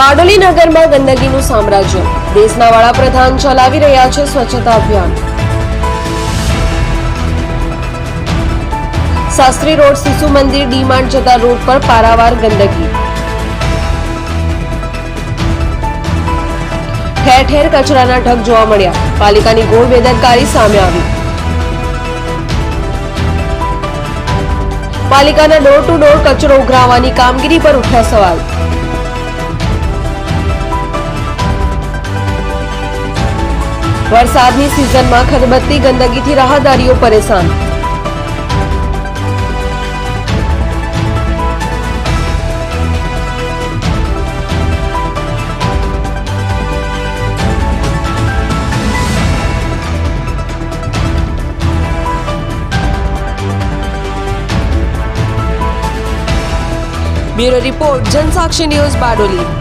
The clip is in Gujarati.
બારડોલી નગરમાં ગંદકીનું સામ્રાજ્ય. દેશના વડાપ્રધાન ચલાવી રહ્યા છે સ્વચ્છતા અભિયાન. શાસ્ત્રી રોડ શિશુ મંદિર ડીમાર્ટ જતા રોડ પર પારાવાર ગંદકી. ઠેર ઠેર કચરાના ઢગ જોવા મળ્યા. પાલિકાની ગોળ બેદરકારી સામે આવી. પાલિકાના ડોર ટુ ડોર કચરો ઉઘરાવવાની કામગીરી પર ઉઠ્યા સવાલ. વરસાદની સિઝનમાં ખદબદતી ગંદકીથી રાહદારીઓ પરેશાન. Bureau report Jansakshi news Bardoli.